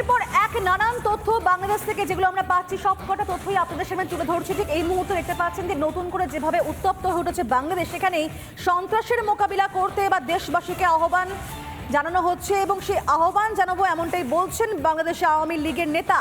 একের পর এক নানান তথ্য বাংলাদেশ থেকে যেগুলো আমরা পাচ্ছি, সবকটা তথ্যই আপনাদের সামনে তুলে ধরছি। ঠিক এই মুহূর্তে দেখতে পাচ্ছেন যে নতুন করে যেভাবে উত্তপ্ত হয়ে উঠেছে বাংলাদেশ, সেখানেই সন্ত্রাসের মোকাবিলা করতে বা দেশবাসীকে আহ্বান জানানো হচ্ছে এবং সে আহ্বান জানাব এমনটাই বলছেন বাংলাদেশ আওয়ামী লীগের নেতা।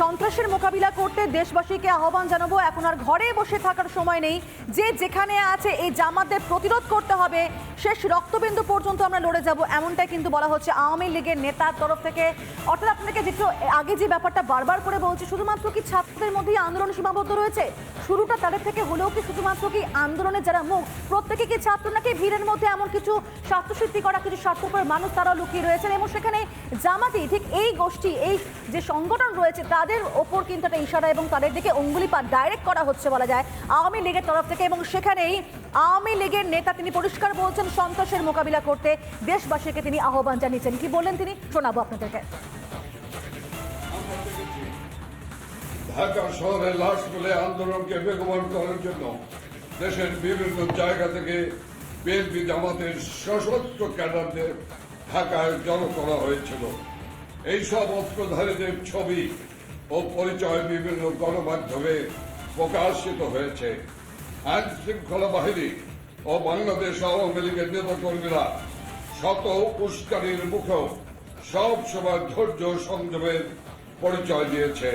সন্ত্রাসের মোকাবিলা করতে দেশবাসীকে আহ্বান জানাব। এখন আর ঘরে বসে থাকার সময় নেই। যে যেখানে আছে এই জামাতের প্রতিরোধ করতে হবে। শেষ রক্তবিন্দু পর্যন্ত আমরা লড়ে যাব। এমনটাই কিন্তু বলা হচ্ছে আওয়ামী লীগের নেতার তরফ থেকে। অর্থাৎ আপনাকে যেটু আগে যে ব্যাপারটা বারবার করে বলছি, শুধুমাত্র কি ছাত্রদের মধ্যেই আন্দোলন সীমাবদ্ধ রয়েছে? শুরুটা তাদের থেকে হলেও কি শুধুমাত্র কি আন্দোলনের যারা মুখ, প্রত্যেকে কি ছাত্র নাকি ভিড়ের মধ্যে এমন কিছু স্বার্থসিদ্ধি করা কিছু স্বার্থপর মানুষ তারা লুকিয়ে রয়েছেন? এবং সেখানে জামাতি, ঠিক এই গোষ্ঠী, এই যে সংগঠন রয়েছে, তাদের ওপর কিন্তু একটা ইশারা এবং তাদের দিকে অঙ্গুলিপাত ডাইরেক্ট করা হচ্ছে বলা যায় আওয়ামী লীগের তরফ থেকে। এবং সেখানেই আওয়ামী লীগের নেতা তিনি পরিষ্কার বলছেন সন্ত্রাসের মোকাবিলা করতে দেশবাসীকে তিনি আহ্বান জানিয়েছেন। কি বললেন তিনি? শোনাবো আপনাদেরকে। ঢাকা শহরে লাশ ফেলে আন্দোলনকে বেগবান করার জন্য দেশের বিভিন্ন জায়গা থেকে বিএনপি জামাতের সশস্ত্র ক্যাডারদের ঢাকায় জড়ো করা হয়েছিল। এইসব অস্ত্রধারীদের ছবি ও পরিচয় বিভিন্ন গণমাধ্যমে প্রকাশিত হয়েছে। আইন শৃঙ্খলা বাহিনী ও বাংলাদেশ আওয়ামী লীগের নেতাকর্মীরা শত উস্কানির মুখেও সব সময় ধৈর্য সংযমের পরিচয় দিয়েছে।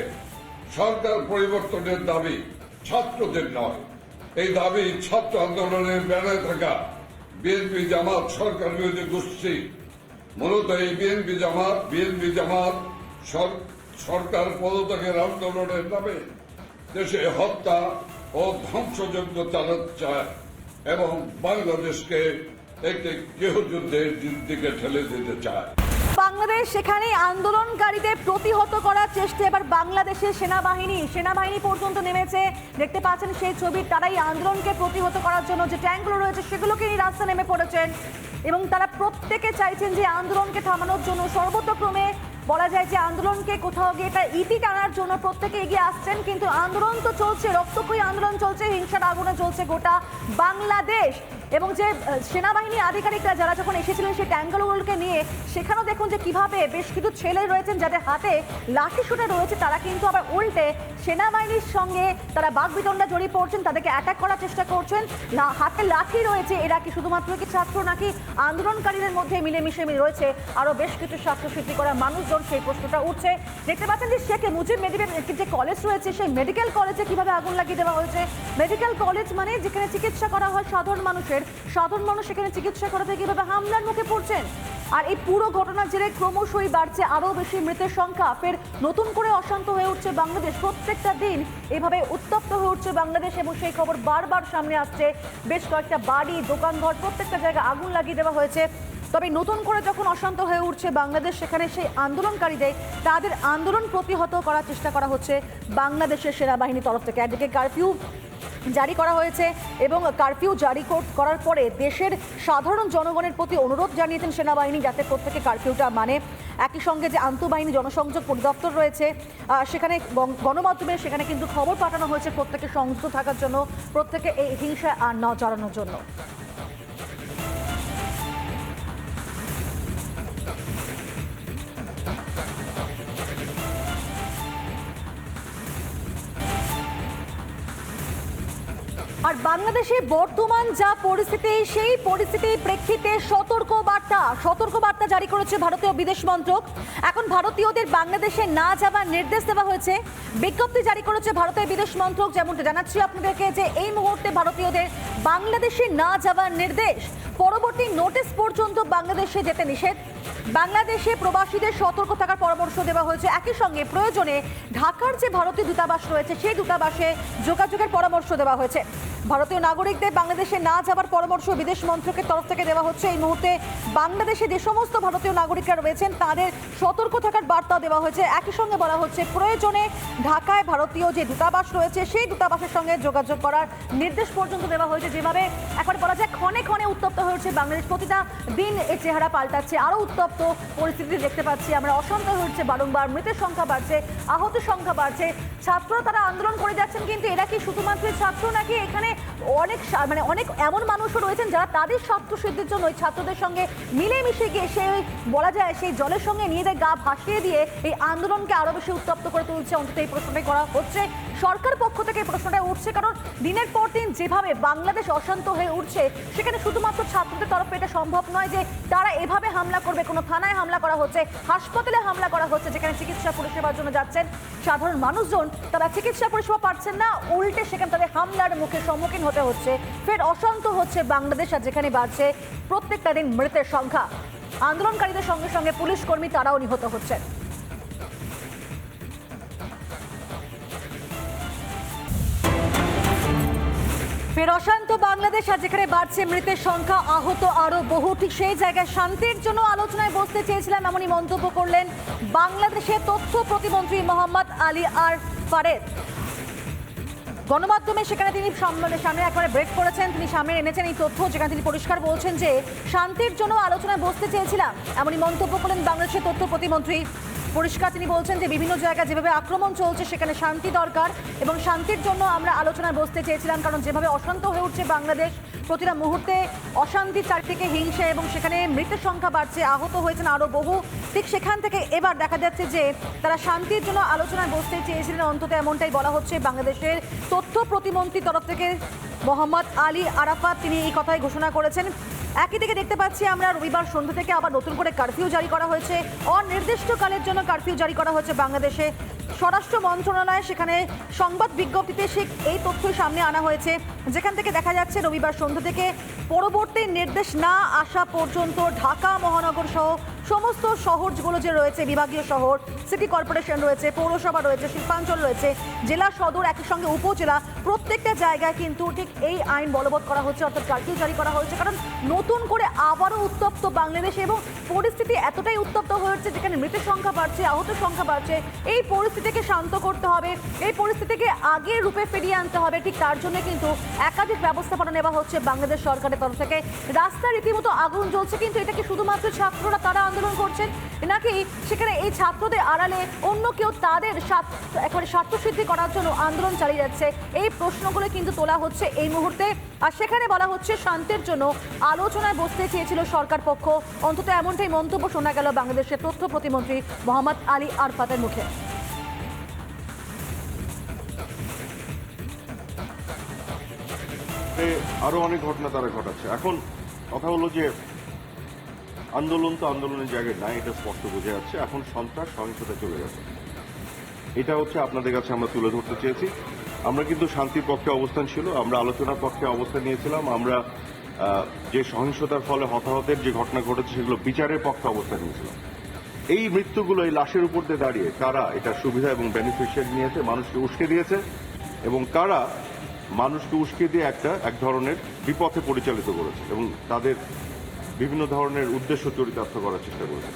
সরকার পরিবর্তনের দাবি ছাত্রদের নয়। এই দাবি ছাত্র আন্দোলনের ব্যানারে থাকা বিএনপি জামাত সরকার বিরোধী গোষ্ঠী। মূলত এই বিএনপি জামাত বিএনপি জামাত সর- সরকার পদত্যাগের আন্দোলনের নামে দেশে হত্যা ও ধ্বংসযজ্ঞ চালাতে চায় এবং বাংলাদেশকে একটি গৃহযুদ্ধের দিকে ঠেলে দিতে চায়। বাংলাদেশ সেখানে আন্দোলনকারীদের প্রতিহত করার চেষ্টা। এবার বাংলাদেশের সেনাবাহিনী সেনাবাহিনী পর্যন্ত নেমেছে। দেখতে পাচ্ছেন সেই ছবি, তারাই আন্দোলনকে প্রতিহত করার জন্য যে ট্যাঙ্কগুলো রয়েছে সেগুলোকে নিয়ে রাস্তা নেমে পড়েছেন। এবং তারা প্রত্যেকে চাইছেন যে আন্দোলনকে থামানোর জন্য। সর্বতক্রমে বলা যায় যে আন্দোলনকে কোথাও গিয়ে একটা ইতি টানার জন্য প্রত্যেকে এগিয়ে আসছেন, কিন্তু আন্দোলন তো চলছে, রক্তক্ষয়ী আন্দোলন চলছে, হিংসার আগুনে চলছে গোটা বাংলাদেশ। এবং যে সেনাবাহিনী আধিকারিকরা যারা যখন এসেছিলেন সেই ট্যাঙ্কগুলোকে নিয়ে, সেখানেও দেখুন যে কীভাবে বেশ কিছু ছেলে রয়েছেন যাদের হাতে লাঠি শুটে রয়েছে, তারা কিন্তু আবার উল্টে সেনাবাহিনীর সঙ্গে তারা বাগবিতণ্ডা জড়িয়ে পড়ছেন, তাদেরকে অ্যাটাক করার চেষ্টা করছেন। হাতে লাঠি রয়েছে, এরা কি শুধুমাত্র কি ছাত্র নাকি আন্দোলনকারীদের মধ্যে মিলেমিশে মিলে রয়েছে আরও বেশ কিছু স্বাস্থ্য সিদ্ধি করা মানুষজন সেই প্রশ্নটা উঠছে। দেখতে পাচ্ছেন যে শেখ মুজিব মেডিকেল যে কলেজ রয়েছে, সেই মেডিকেল কলেজে কীভাবে আগুন লাগিয়ে দেওয়া হয়েছে? মেডিকেল কলেজ মানে যেখানে চিকিৎসা করা হয় সাধারণ মানুষের সাধারণ মানুষ সেখানে চিকিৎসা করাতে কীভাবে হামলার মুখে পড়ছেন। আর এই পুরো ঘটনার জেরে ক্রমশই বাড়ছে আরও বেশি মৃতের সংখ্যা। ফের নতুন করে অশান্ত হয়ে উঠছে বাংলাদেশ। প্রত্যেকটা দিন এভাবে উত্তপ্ত হয়ে উঠছে বাংলাদেশ এবং সেই খবর বারবার সামনে আসছে। বেশ কয়েকটা বাড়ি, দোকানঘর, প্রত্যেকটা জায়গায় আগুন লাগিয়ে দেওয়া হয়েছে। তবে নতুন করে যখন অশান্ত হয়ে উঠছে বাংলাদেশ, সেখানে সেই আন্দোলনকারীদের, তাদের আন্দোলন প্রতিহত করার চেষ্টা করা হচ্ছে বাংলাদেশের সেনাবাহিনীর তরফ থেকে। একদিকে কারফিউ জারি করা হয়েছে এবং কারফিউ জারি কর- করার পরে দেশের সাধারণ জনগণের প্রতি অনুরোধ জানিয়েছেন সেনাবাহিনী যাতে প্রত্যেকে কারফিউটা মানে। একই সঙ্গে যে আন্তঃবাহিনী জনসংযোগ পরিদপ্তর রয়েছে সেখানে গণমাধ্যমে সেখানে কিন্তু খবর পাঠানো হয়েছে প্রত্যেকে সংযুক্ত থাকার জন্য, প্রত্যেকে এই হিংসা আর না জড়ানোর জন্য। বাংলাদেশে বর্তমান যা পরিস্থিতি, সেই পরিস্থিতির প্রেক্ষিতে সতর্ক বার্তা সতর্ক বার্তা জারি করেছে ভারতীয় বিদেশ মন্ত্রক। এখন ভারতীয়দের বাংলাদেশে না যাওয়ার নির্দেশ দেওয়া হয়েছে। বিজ্ঞপ্তি জারি করেছে ভারতের বিদেশ মন্ত্রক, যেমনটা জানাচ্ছি আপনাদেরকে যে এই মুহূর্তে ভারতীয়দের বাংলাদেশে না যাওয়ার নির্দেশ। পরবর্তী নোটিশ পর্যন্ত বাংলাদেশে যেতে নিষেধ। বাংলাদেশে প্রবাসীদের সতর্ক থাকার পরামর্শ দেওয়া হয়েছে। একই সঙ্গে প্রয়োজনে ঢাকার যে ভারতীয় দূতাবাস রয়েছে, সেই দূতাবাসে যোগাযোগের পরামর্শ দেওয়া হয়েছে। ভারতীয় নাগরিকদের বাংলাদেশে না যাবার পরামর্শ বিদেশ মন্ত্রকের তরফ থেকে দেওয়া হচ্ছে। এই মুহূর্তে বাংলাদেশে যে সমস্ত ভারতীয় নাগরিকরা রয়েছেন, তাদের সতর্ক থাকার বার্তা দেওয়া হয়েছে। একই সঙ্গে বলা হচ্ছে, প্রয়োজনে ঢাকায় ভারতীয় যে দূতাবাস রয়েছে, সেই দূতাবাসের সঙ্গে যোগাযোগ করার নির্দেশ পর্যন্ত দেওয়া হয়েছে। যেভাবে একবার বলা যায়, ক্ষণে ক্ষণে উত্তপ্ত হয়েছে বাংলাদেশ। প্রতিটা দিন এর চেহারা পাল্টাচ্ছে, আরও উত্তপ্ত পরিস্থিতি দেখতে পাচ্ছি আমরা। অশান্ত হচ্ছে বারংবার, মৃতের সংখ্যা বাড়ছে, আহতের সংখ্যা বাড়ছে। ছাত্র তারা আন্দোলন করে যাচ্ছেন, কিন্তু এরা কি শুধুমাত্র ছাত্র নাকি এখানে অনেক মানে অনেক এমন মানুষও রয়েছেন যারা তাদের স্বার্থ সিদ্ধির জন্য ওই ছাত্রদের সঙ্গে মিল মিলেমিশে গিয়ে সে বলা যায় সেই জলের সঙ্গে নিজেদের গা ভাসিয়ে দিয়ে এই আন্দোলনকে আরও বেশি উত্তপ্ত করে তুলছে। অন্তত এই প্রশ্নটাই করা হচ্ছে। সরকার পক্ষ থেকে প্রশ্নটা উঠছে, কারণ দিনের পর দিন যেভাবে বাংলাদেশ অশান্ত হয়ে উঠছে, সেখানে শুধুমাত্র ছাত্রদের তরফে এটা সম্ভব নয় যে তারা এভাবে হামলা করবে। কোনো থানায় হামলা করা হচ্ছে, হাসপাতালে হামলা করা হচ্ছে, যেখানে চিকিৎসা পরিষেবার জন্য যাচ্ছেন সাধারণ মানুষজন, তারা চিকিৎসা পরিষেবা পাচ্ছেন না, উল্টে সেখানে তাদের হামলার মুখে সম্মুখীন হতে হচ্ছে। ফের অশান্ত হচ্ছে বাংলাদেশ, আর যেখানে বাড়ছে প্রত্যেকটা দিন মৃতের সংখ্যা। আন্দোলনকারীদের সঙ্গে সঙ্গে পুলিশ কর্মী তারাও নিহত হচ্ছেন। ফের অশান্ত বাংলাদেশ আর যেখানে বাড়ছে, মৃতের সংখ্যা আহত আরও বহু। ঠিক সেই জায়গায় শান্তির জন্য আলোচনায় বসতে চেয়েছিলাম, এমনই মন্তব্য করলেন বাংলাদেশের তথ্য প্রতিমন্ত্রী মোহাম্মদ আলী আর ফারেদ। গণমাধ্যমে সেখানে তিনি সামনে একবারে ব্রেক করেছেন, তিনি সামনে এনেছেন এই তথ্য, যেখানে তিনি পরিষ্কার বলছেন যে শান্তির জন্য আলোচনায় বসতে চেয়েছিলাম, এমনই মন্তব্য করলেন বাংলাদেশের তথ্য প্রতিমন্ত্রী পরিষ্কার তিনি বলছেন যে বিভিন্ন জায়গায় যেভাবে আক্রমণ চলছে, সেখানে শান্তি দরকার এবং শান্তির জন্য আমরা আলোচনায় বসতে চেয়েছিলাম কারণ যেভাবে অশান্ত হয়ে উঠছে বাংলাদেশ, প্রতিটা মুহূর্তে অশান্তির চারদিকে হিংসা এবং সেখানে মৃতের সংখ্যা বাড়ছে, আহত হয়েছেন আরও বহু। ঠিক সেখান থেকে এবার দেখা যাচ্ছে যে তারা শান্তির জন্য আলোচনায় বসতে চেয়েছিলেন, অন্তত এমনটাই বলা হচ্ছে বাংলাদেশের তথ্য প্রতিমন্ত্রীর তরফ থেকে। মোহাম্মদ আলী আরাফাত তিনি এই কথাই ঘোষণা করেছেন। একই দিকে দেখতে পাচ্ছি আমরা রবিবার সন্ধ্যা থেকে আবার নতুন করে কারফিউ জারি করা হয়েছে। অনির্দিষ্টকালের জন্য কারফিউ জারি করা হয়েছে বাংলাদেশে। স্বরাষ্ট্র মন্ত্রণালয় সেখানে সংবাদ বিজ্ঞপ্তিতে সে এই তথ্য সামনে আনা হয়েছে। যেখান থেকে দেখা যাচ্ছে রবিবার সন্ধ্যা থেকে পরবর্তী নির্দেশ না আসা পর্যন্ত ঢাকা মহানগর সহ সমস্ত শহরগুলো যে রয়েছে, বিভাগীয় শহর সিটি কর্পোরেশন রয়েছে, পৌরসভা রয়েছে, শিল্পাঞ্চল রয়েছে, জেলা সদর একই সঙ্গে উপজেলা, প্রত্যেকটা জায়গায় কিন্তু ঠিক এই আইন বলবৎ করা হচ্ছে, অর্থাৎ কার্ফিউ জারি করা হয়েছে। কারণ নতুন করে আবারও উত্তপ্ত বাংলাদেশ এবং পরিস্থিতি এতটাই উত্তপ্ত হয়েছে যেখানে মৃতের সংখ্যা বাড়ছে, আহত সংখ্যা বাড়ছে, এই পরিস্থিতিকে শান্ত করতে হবে, এই পরিস্থিতিকে আগের রূপে ফিরিয়ে আনতে হবে। ঠিক তার জন্য কিন্তু একাধিক ব্যবস্থাপনা নেওয়া হচ্ছে বাংলাদেশ সরকারের তরফ থেকে। রাস্তা রীতিমতো আগুন জ্বলছে, কিন্তু এটা কি শুধুমাত্র ছাত্ররা, তারা আন্দোলন করছেন। নাকি সেখানে এই ছাত্রদের আড়ালে অন্য কেউ তাদের একেবারে স্বার্থসিদ্ধি করার জন্য আন্দোলন চালিয়ে যাচ্ছে। এই প্রশ্নগুলো কিন্তু তোলা হচ্ছে এই মুহূর্তে। আর সেখানে বলা হচ্ছে, শান্তির জন্য আলোচনায় বসতে চেয়েছিল সরকার পক্ষ। অন্তত এমনটাই মন্তব্য শোনা গেল বাংলাদেশের তথ্য প্রতিমন্ত্রী মোহাম্মদ আলী আরফাতের মুখে। আরও অনেক ঘটনা তারা ঘটাচ্ছে। এখন কথা হলো যে আন্দোলন তো আন্দোলনের জায়গায় নাই, এটা স্পষ্ট বোঝা যাচ্ছে। এখন সন্ত্রাস সহিংসতা চলে গেছে। এটা হচ্ছে আপনাদের কাছে আমরা তুলে ধরতে চেয়েছি। আমরা কিন্তু শান্তির পক্ষে অবস্থান ছিল, আমরা আলোচনার পক্ষে অবস্থান নিয়েছিলাম, আমরা যে সহিংসতার ফলে হতাহতের যে ঘটনা ঘটেছে সেগুলো বিচারের পক্ষে অবস্থান নিয়েছিলাম। এই মৃত্যুগুলো, এই লাশের উপর দিয়ে দাঁড়িয়ে কারা এটা সুবিধা এবং বেনিফিশিয়ারি নিয়েছে, মানুষকে উস্কে দিয়েছে, এবং কারা মানুষকে উস্কে দিয়ে একটা, এক ধরনের বিপথে পরিচালিত করেছে, এবং তাদের বিভিন্ন ধরনের উদ্দেশ্য চরিতার্থ করার চেষ্টা করেছে